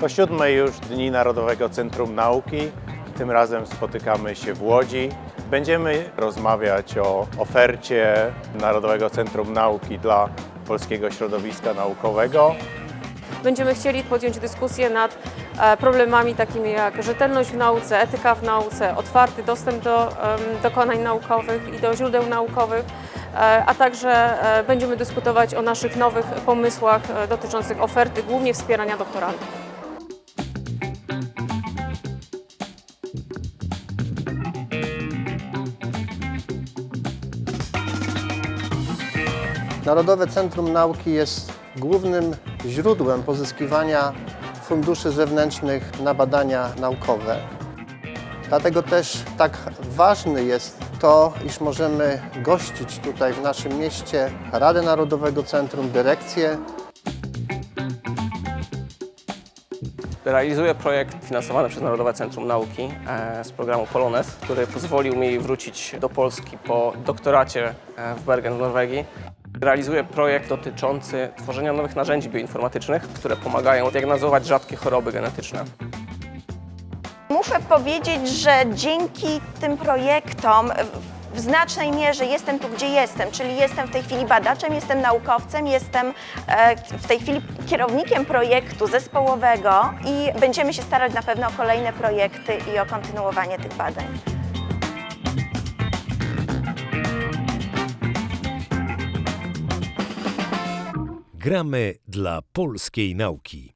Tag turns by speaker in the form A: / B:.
A: To siódme już Dni Narodowego Centrum Nauki. Tym razem spotykamy się w Łodzi. Będziemy rozmawiać o ofercie Narodowego Centrum Nauki dla polskiego środowiska naukowego.
B: Będziemy chcieli podjąć dyskusję nad e, problemami takimi jak rzetelność w nauce, etyka w nauce, otwarty dostęp do dokonań naukowych i do źródeł naukowych, e, a także e, będziemy dyskutować o naszych nowych pomysłach dotyczących oferty, głównie wspierania doktorantów.
C: Narodowe Centrum Nauki jest głównym źródłem pozyskiwania funduszy zewnętrznych na badania naukowe. Dlatego też tak ważne jest to, iż możemy gościć tutaj w naszym mieście Radę Narodowego Centrum, dyrekcję,
D: Realizuję projekt finansowany przez Narodowe Centrum Nauki e, z programu Polones, który pozwolił mi wrócić do Polski po doktoracie e, w Bergen w Norwegii. Realizuję projekt dotyczący tworzenia nowych narzędzi bioinformatycznych, które pomagają diagnozować rzadkie choroby genetyczne.
E: Muszę powiedzieć, że dzięki tym projektom w znacznej mierze jestem tu, gdzie jestem, czyli jestem w tej chwili badaczem, jestem naukowcem, jestem e, w tej chwili kierownikiem projektu zespołowego i będziemy się starać na pewno o kolejne projekty i o kontynuowanie tych badań.
F: Gramy dla polskiej nauki.